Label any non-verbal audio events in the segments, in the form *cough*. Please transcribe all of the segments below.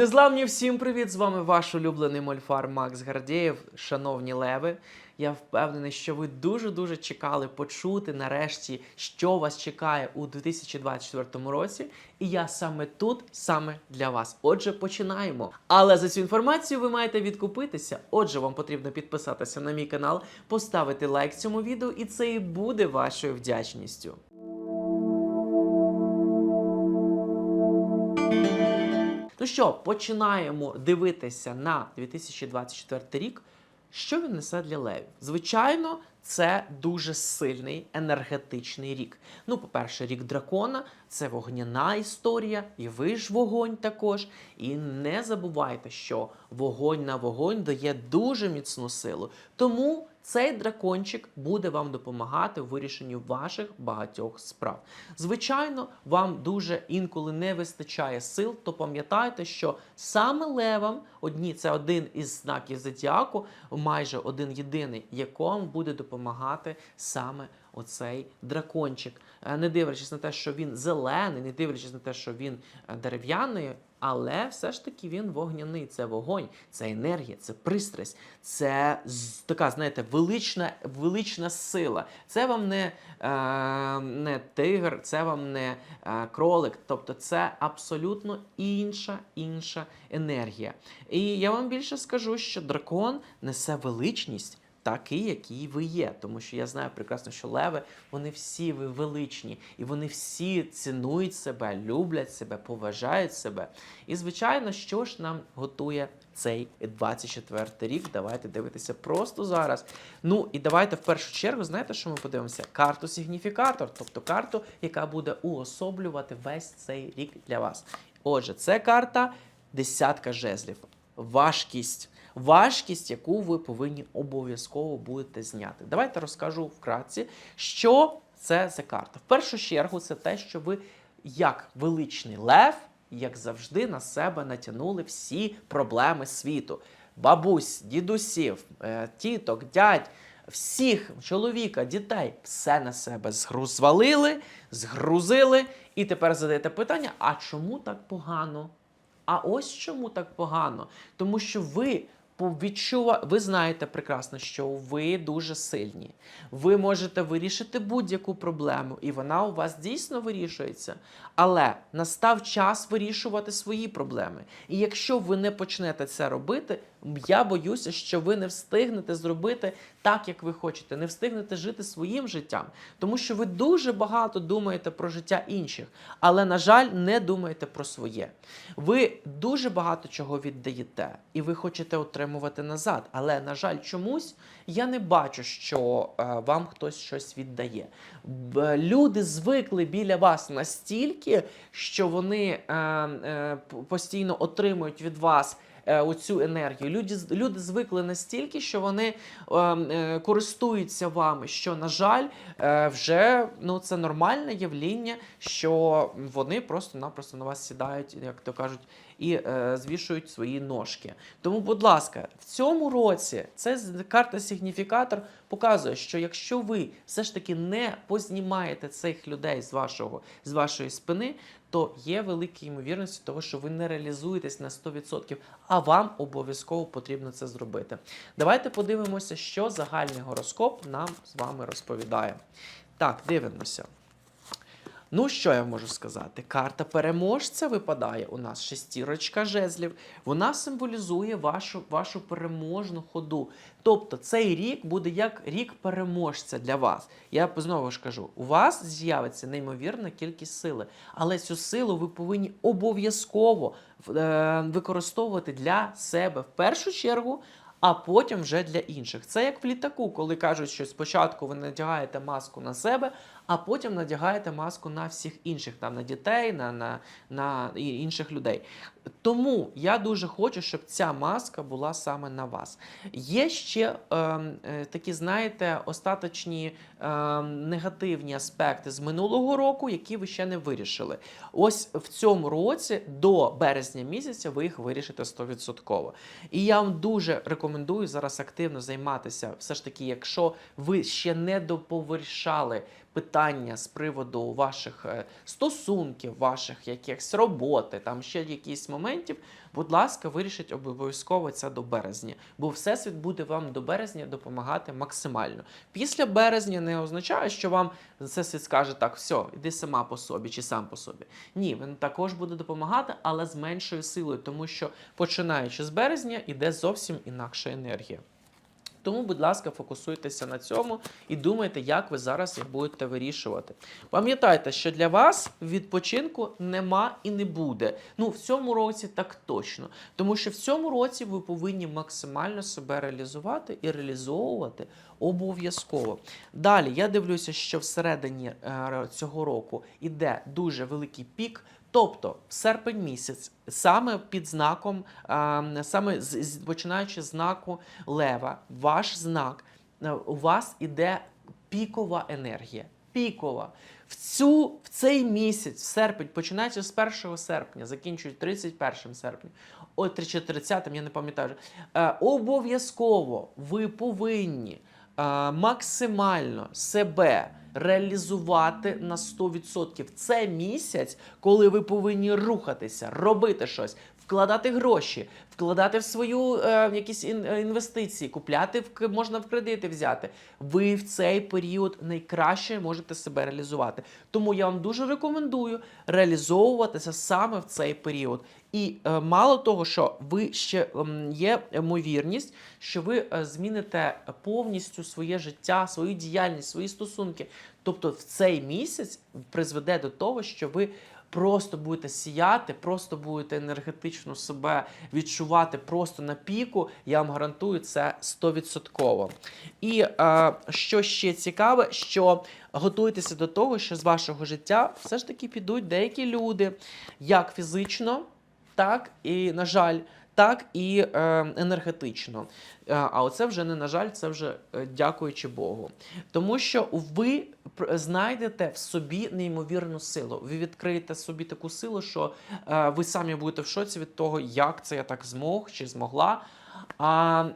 Незламні всім привіт! З вами ваш улюблений мольфар Макс Гардєєв. Шановні леви. Я впевнений, що ви дуже-дуже чекали почути нарешті, що вас чекає у 2024 році. І я саме тут, саме для вас. Отже, починаємо. Але за цю інформацію ви маєте відкупитися. Отже, вам потрібно підписатися на мій канал, поставити лайк цьому відео, і це і буде вашою вдячністю. Ну що, починаємо дивитися на 2024 рік. Що він несе для левів? Звичайно, це дуже сильний енергетичний рік. Ну, по-перше, рік дракона це вогняна історія, і ви ж вогонь також. І не забувайте, що вогонь на вогонь дає дуже міцну силу. Тому цей дракончик буде вам допомагати в вирішенні ваших багатьох справ. Звичайно, вам дуже інколи не вистачає сил, то пам'ятайте, що саме левам, одні це один із знаків зодіаку, майже один єдиний, якому буде допомагати саме оцей дракончик. Е, Не дивлячись на те, що він зелений, не дивлячись на те, що він е, дерев'яний. Але все ж таки він вогняний. Це вогонь, це енергія, це пристрасть, це така, знаєте, велична, велична сила. Це вам не, е, не тигр, це вам не е, кролик. Тобто це абсолютно інша, інша енергія. І я вам більше скажу, що дракон несе величність. Такий, який ви є, тому що я знаю прекрасно, що леви вони всі ви величні, і вони всі цінують себе, люблять себе, поважають себе. І звичайно, що ж нам готує цей 24 рік? Давайте дивитися просто зараз. Ну і давайте в першу чергу, знаєте, що ми подивимося? Карту сигніфікатор, тобто карту, яка буде уособлювати весь цей рік для вас. Отже, це карта десятка жезлів, важкість. Важкість, яку ви повинні обов'язково будете зняти. Давайте розкажу вкратці, що це за карта. В першу чергу, це те, що ви, як величний лев, як завжди, на себе натягнули всі проблеми світу. Бабусь, дідусів, е, тіток, дядь, всіх чоловіка, дітей, все на себе згру- звалили, згрузили. І тепер задаєте питання: а чому так погано? А ось чому так погано? Тому що ви відчува... ви знаєте прекрасно, що ви дуже сильні. Ви можете вирішити будь-яку проблему, і вона у вас дійсно вирішується. Але настав час вирішувати свої проблеми. І якщо ви не почнете це робити, я боюся, що ви не встигнете зробити так, як ви хочете, не встигнете жити своїм життям, тому що ви дуже багато думаєте про життя інших, але, на жаль, не думаєте про своє. Ви дуже багато чого віддаєте, і ви хочете отримувати назад. Але, на жаль, чомусь я не бачу, що е, вам хтось щось віддає. Люди звикли біля вас настільки, що вони е, е, постійно отримують від вас оцю енергію. Люди, люди звикли настільки, що вони е, е, користуються вами. Що, на жаль, е, вже ну, це нормальне явління, що вони просто-напросто на вас сідають, як то кажуть, і е, звішують свої ножки. Тому, будь ласка, в цьому році це карта сигніфікатор показує, що якщо ви все ж таки не познімаєте цих людей з вашого з вашої спини, то є великі ймовірності того, що ви не реалізуєтесь на 100%, а вам обов'язково потрібно це зробити. Давайте подивимося, що загальний гороскоп нам з вами розповідає. Так, дивимося. Ну, що я можу сказати? Карта переможця випадає у нас шестірочка жезлів. Вона символізує вашу, вашу переможну ходу. Тобто цей рік буде як рік переможця для вас. Я знову ж кажу, у вас з'явиться неймовірна кількість сили, але цю силу ви повинні обов'язково е, використовувати для себе в першу чергу. А потім вже для інших. Це як в літаку, коли кажуть, що спочатку ви надягаєте маску на себе, а потім надягаєте маску на всіх інших, там на дітей, на, на, на інших людей. Тому я дуже хочу, щоб ця маска була саме на вас. Є ще е, е, такі, знаєте, остаточні е, негативні аспекти з минулого року, які ви ще не вирішили. Ось в цьому році до березня місяця ви їх вирішите 100%. І я вам дуже рекомендую зараз активно займатися. Все ж таки, якщо ви ще не доповершали питання з приводу ваших е, стосунків, ваших якихось роботи, там ще якісь моментів, будь ласка, вирішіть обов'язково це до березня, бо всесвіт буде вам до березня допомагати максимально. Після березня не означає, що вам всесвіт скаже так, все, іди сама по собі чи сам по собі. Ні, він також буде допомагати, але з меншою силою, тому що починаючи з березня іде зовсім інакша енергія. Тому, будь ласка, фокусуйтеся на цьому і думайте, як ви зараз їх будете вирішувати. Пам'ятайте, що для вас відпочинку нема і не буде. Ну, в цьому році так точно. Тому що в цьому році ви повинні максимально себе реалізувати і реалізовувати обов'язково. Далі я дивлюся, що всередині е, цього року іде дуже великий пік. Тобто в серпень місяць, саме під знаком, саме починаючи з знаку Лева, ваш знак, е, у вас іде пікова енергія. Пікова. В, цю, в цей місяць, в серпень, починаючи з 1 серпня, закінчують 31 серпня, о, чи 30, я не пам'ятаю. Е, обов'язково ви повинні максимально себе реалізувати на 100%. Це місяць, коли ви повинні рухатися, робити щось, вкладати гроші, вкладати в свою е, якісь е, інвестиції, купляти в можна в кредити взяти. Ви в цей період найкраще можете себе реалізувати. Тому я вам дуже рекомендую реалізовуватися саме в цей період. І е, мало того, що ви ще ем, є ймовірність, що ви е, зміните повністю своє життя, свою діяльність, свої стосунки. Тобто, в цей місяць призведе до того, що ви просто будете сіяти, просто будете енергетично себе відчувати просто на піку. Я вам гарантую це 100%. І е, що ще цікаве, що готуйтеся до того, що з вашого життя все ж таки підуть деякі люди, як фізично, так і, на жаль, так і е, енергетично. Е, а оце вже не на жаль, це вже е, дякуючи Богу. Тому що ви знайдете в собі неймовірну силу. Ви відкриєте собі таку силу, що ви самі будете в шоці від того, як це я так змог чи змогла. А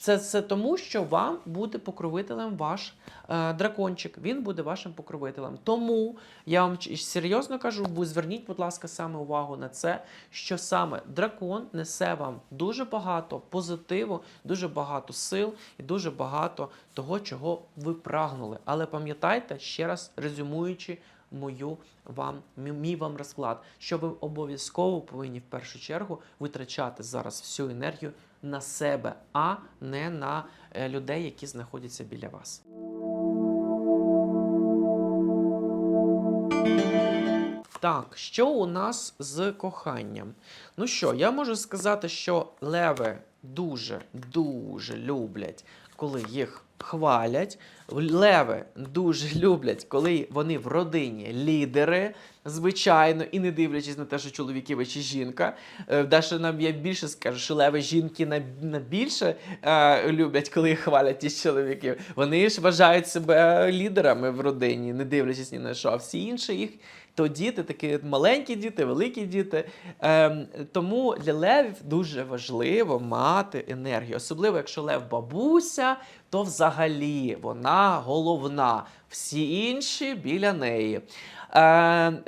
це, це тому, що вам буде покровителем ваш е, дракончик. Він буде вашим покровителем. Тому я вам серйозно кажу, зверніть, будь ласка, саме увагу на це, що саме дракон несе вам дуже багато позитиву, дуже багато сил і дуже багато того, чого ви прагнули. Але пам'ятайте, ще раз резюмуючи мою вам, мій, вам розклад, що ви обов'язково повинні в першу чергу витрачати зараз всю енергію на себе, а не на е, людей, які знаходяться біля вас. Так, що у нас з коханням? Ну що, я можу сказати, що леви дуже дуже люблять, коли їх хвалять. Леви дуже люблять, коли вони в родині лідери, звичайно, і не дивлячись на те, що чоловіки ви чи жінка. Е, Даже нам я більше скажу, що леви жінки на більше е, люблять, коли їх хвалять із чоловіків. Вони ж вважають себе лідерами в родині, не дивлячись ні на що. А всі інші їх то діти, такі маленькі діти, великі діти. Ем, тому для левів дуже важливо мати енергію. Особливо, якщо лев бабуся, то взагалі вона головна. Всі інші біля неї. Е,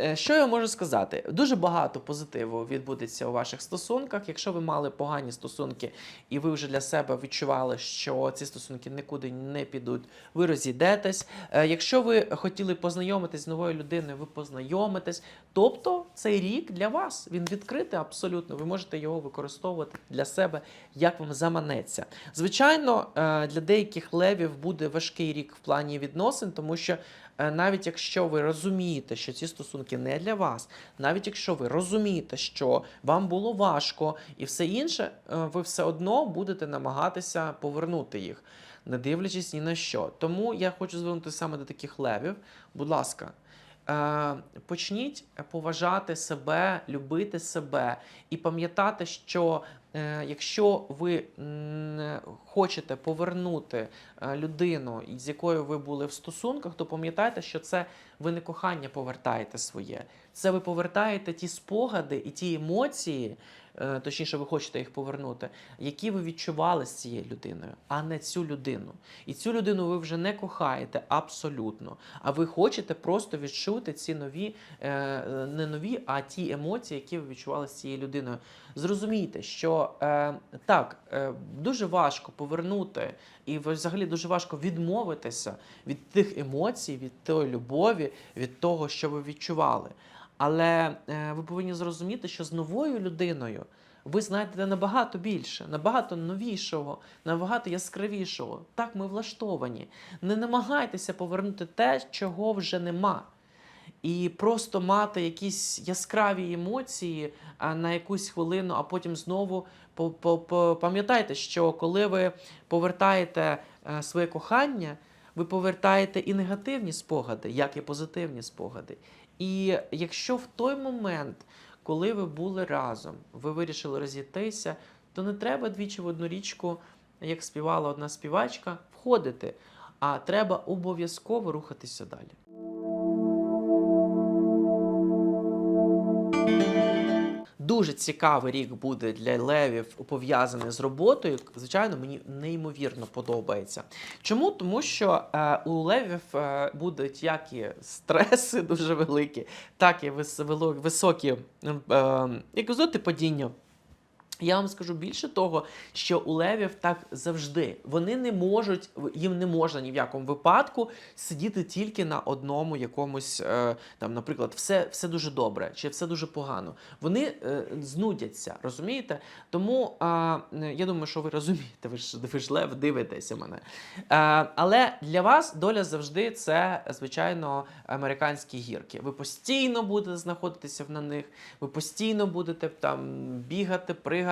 е, що я можу сказати? Дуже багато позитиву відбудеться у ваших стосунках. Якщо ви мали погані стосунки, і ви вже для себе відчували, що ці стосунки нікуди не підуть, ви розійдетесь. Е, якщо ви хотіли познайомитись з новою людиною, ви познайомитесь. Тобто цей рік для вас він відкритий абсолютно. Ви можете його використовувати для себе, як вам заманеться. Звичайно, е, для деяких левів буде важкий рік в плані відносин, тому що навіть якщо ви розумієте, що ці стосунки не для вас, навіть якщо ви розумієте, що вам було важко і все інше, е, ви все одно будете намагатися повернути їх, не дивлячись ні на що. Тому я хочу звернутися саме до таких левів. Будь ласка. Е, Почніть поважати себе, любити себе і пам'ятати, що е, якщо ви хочете повернути е, людину, з якою ви були в стосунках, то пам'ятайте, що це ви не кохання повертаєте своє. Це ви повертаєте ті спогади і ті емоції, е, точніше, ви хочете їх повернути, які ви відчували з цією людиною, а не цю людину. І цю людину ви вже не кохаєте абсолютно. А ви хочете просто відчути ці нові, е, е, не нові, а ті емоції, які ви відчували з цією людиною. Зрозумійте, що е, так, е, дуже важко повернути, і взагалі дуже важко відмовитися від тих емоцій, від тої любові, від того, що ви відчували. Але е, ви повинні зрозуміти, що з новою людиною ви знайдете набагато більше, набагато новішого, набагато яскравішого. Так ми влаштовані. Не намагайтеся повернути те, чого вже нема. І просто мати якісь яскраві емоції на якусь хвилину, а потім знову пам'ятайте, що коли ви повертаєте е, своє кохання, ви повертаєте і негативні спогади, як і позитивні спогади. І якщо в той момент, коли ви були разом, ви вирішили розійтися, то не треба двічі в одну річку, як співала одна співачка, входити, а треба обов'язково рухатися далі. Дуже цікавий рік буде для левів пов'язаний з роботою. Звичайно, мені неймовірно подобається. Чому? Тому що е, у левів е, будуть як і стреси *laughs* дуже великі, так і вис, високі е, як казати, падіння. Я вам скажу більше того, що у левів так завжди. Вони не можуть, їм не можна ні в якому випадку сидіти тільки на одному якомусь, е, там, наприклад, все, все дуже добре чи все дуже погано. Вони е, знудяться, розумієте? Тому е, я думаю, що ви розумієте, ви ж, ви ж лев дивитеся мене. Е, але для вас доля завжди це, звичайно, американські гірки. Ви постійно будете знаходитися на них, ви постійно будете там бігати, пригати,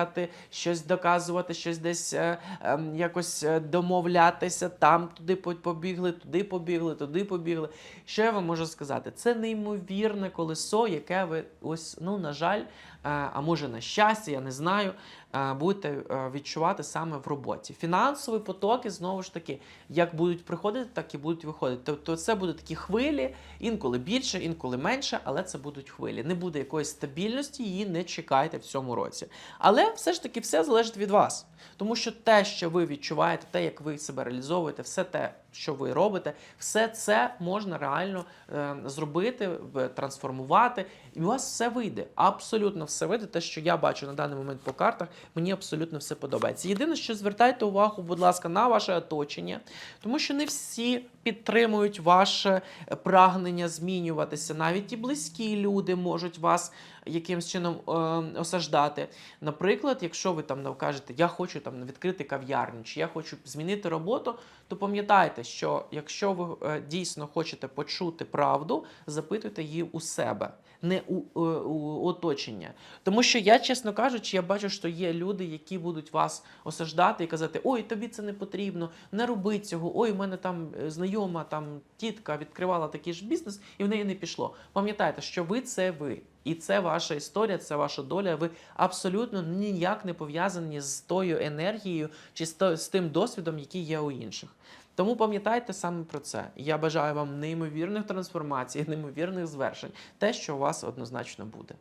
щось доказувати, щось десь е, е, якось домовлятися, там туди побігли, туди побігли, туди побігли. Що я вам можу сказати? Це неймовірне колесо, яке ви ось, ну, на жаль, а може на щастя, я не знаю, е, будете е, відчувати саме в роботі. Фінансові потоки, знову ж таки, як будуть приходити, так і будуть виходити. Тобто це будуть такі хвилі, інколи більше, інколи менше, але це будуть хвилі. Не буде якоїсь стабільності, її не чекайте в цьому році. Але все ж таки все залежить від вас. Тому що те, що ви відчуваєте, те, як ви себе реалізовуєте, все те, що ви робите, все це можна реально е, зробити, трансформувати, і у вас все вийде. Абсолютно все вийде. Те, що я бачу на даний момент по картах, мені абсолютно все подобається. Єдине, що звертайте увагу, будь ласка, на ваше оточення, тому що не всі підтримують ваше прагнення змінюватися. Навіть і близькі люди можуть вас якимсь чином е, осаждати. Наприклад, якщо ви там кажете, я хочу там відкрити кав'ярню, чи я хочу змінити роботу, то пам'ятайте, що якщо ви е, дійсно хочете почути правду, запитуйте її у себе. Не у, е, у оточення. Тому що я, чесно кажучи, я бачу, що є люди, які будуть вас осаждати і казати: Ой, тобі це не потрібно, не роби цього. Ой, у мене там знайома там тітка відкривала такий ж бізнес, і в неї не пішло. Пам'ятайте, що ви це ви. І це ваша історія, це ваша доля. Ви абсолютно ніяк не пов'язані з тою енергією чи з, тим досвідом, який є у інших. Тому пам'ятайте саме про це. Я бажаю вам неймовірних трансформацій, *laughs* неймовірних звершень. Те, що у вас однозначно буде.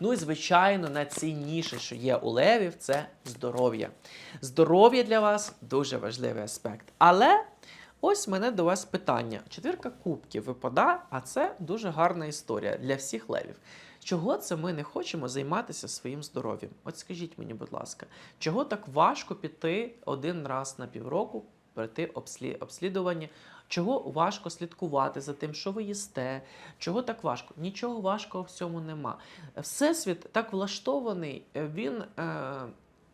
Ну і звичайно, найцінніше, що є у левів, це здоров'я. Здоров'я для вас дуже важливий аспект. Але ось мене до вас питання: четвірка кубків випадає, а це дуже гарна історія для всіх левів. Чого це ми не хочемо займатися своїм здоров'ям? От скажіть мені, будь ласка, чого так важко піти один раз на півроку, пройти обслі... обслідування? Чого важко слідкувати за тим, що ви їсте? Чого так важко? Нічого важкого в цьому нема. Всесвіт так влаштований, е, він е,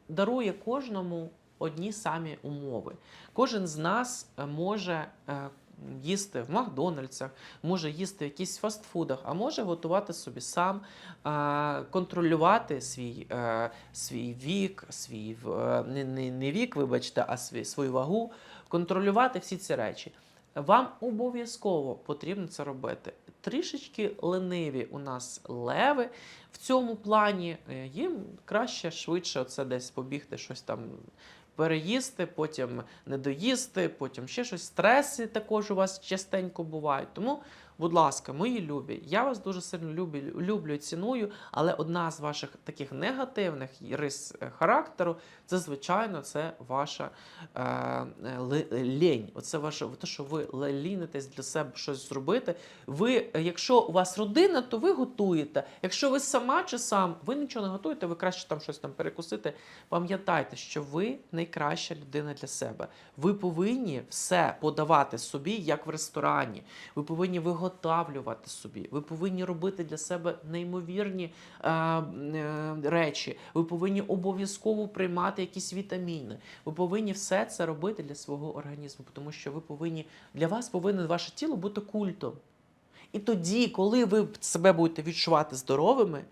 дарує кожному одні самі умови. Кожен з нас е, може е, їсти в Макдональдсах, може їсти в якісь фастфудах, а може готувати собі сам, е, контролювати свій, свій вік, свій не, не, не вік, вибачте, а свій, свою вагу, контролювати всі ці речі. Вам обов'язково потрібно це робити. Трішечки лениві у нас леви в цьому плані. Їм краще швидше оце десь побігти, щось там переїсти, потім не доїсти, потім ще щось. Стреси також у вас частенько бувають. Тому будь ласка, мої любі, я вас дуже сильно люблю, люблю ціную, але одна з ваших таких негативних рис е, характеру це, звичайно, це ваша е, е, лінь. Оце ваше те, що ви лінитесь для себе щось зробити. Ви, е, якщо у вас родина, то ви готуєте. Якщо ви сама чи сам, ви нічого не готуєте, ви краще там щось там перекусити. Пам'ятайте, що ви найкраща людина для себе. Ви повинні все подавати собі, як в ресторані. Ви повинні виготовлювати собі. Ви повинні робити для себе неймовірні е, е, речі. Ви повинні обов'язково приймати якісь вітаміни. Ви повинні все це робити для свого організму, тому що ви повинні для вас повинне ваше тіло бути культом. І тоді, коли ви себе будете відчувати здоровими,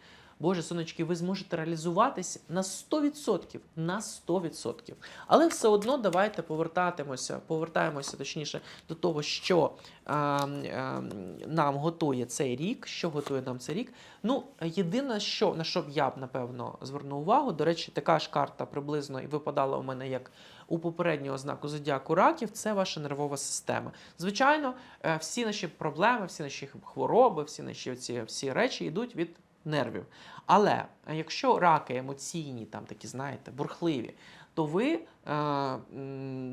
Боже, сонечки, ви зможете реалізуватись на 100%. На 100%. Але все одно давайте повертатимося, повертаємося точніше до того, що е, е, нам готує цей рік. Що готує нам цей рік? Ну, єдине, що на що б я б напевно звернув увагу. До речі, така ж карта приблизно і випадала у мене як у попереднього знаку зодіаку раків. Це ваша нервова система. Звичайно, е, всі наші проблеми, всі наші хвороби, всі наші ці всі речі йдуть від нервів. Але е, якщо раки емоційні, там такі, знаєте, бурхливі, то ви е,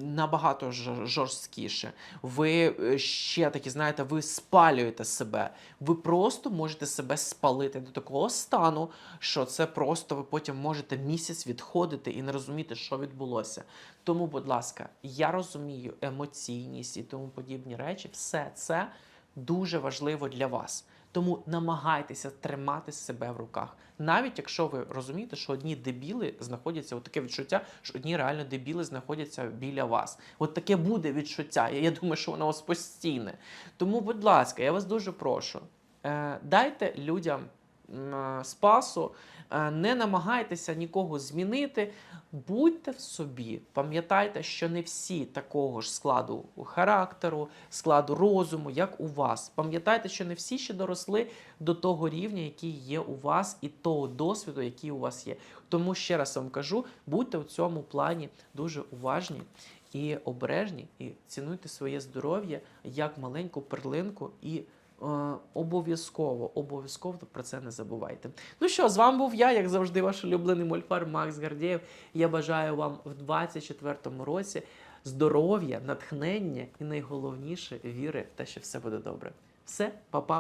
набагато жорсткіше. Ви е, ще такі, знаєте, ви спалюєте себе. Ви просто можете себе спалити до такого стану, що це просто ви потім можете місяць відходити і не розуміти, що відбулося. Тому, будь ласка, я розумію емоційність і тому подібні речі. Все це дуже важливо для вас. Тому намагайтеся тримати себе в руках, навіть якщо ви розумієте, що одні дебіли знаходяться, от таке відчуття, що одні реально дебіли знаходяться біля вас. От таке буде відчуття. Я, думаю, що воно у вас постійне. Тому, будь ласка, я вас дуже прошу, е, дайте людям спасу, е, не намагайтеся нікого змінити. Будьте в собі, пам'ятайте, що не всі такого ж складу характеру, складу розуму, як у вас. Пам'ятайте, що не всі ще доросли до того рівня, який є у вас, і того досвіду, який у вас є. Тому ще раз вам кажу, будьте в цьому плані дуже уважні і обережні, і цінуйте своє здоров'я як маленьку перлинку і. Е, Обов'язково, обов'язково про це не забувайте. Ну що, з вами був я, як завжди, ваш улюблений мольфар Макс Гардєєв. Я бажаю вам в 24-му році здоров'я, натхнення і найголовніше віри в те, що все буде добре. Все, па-па.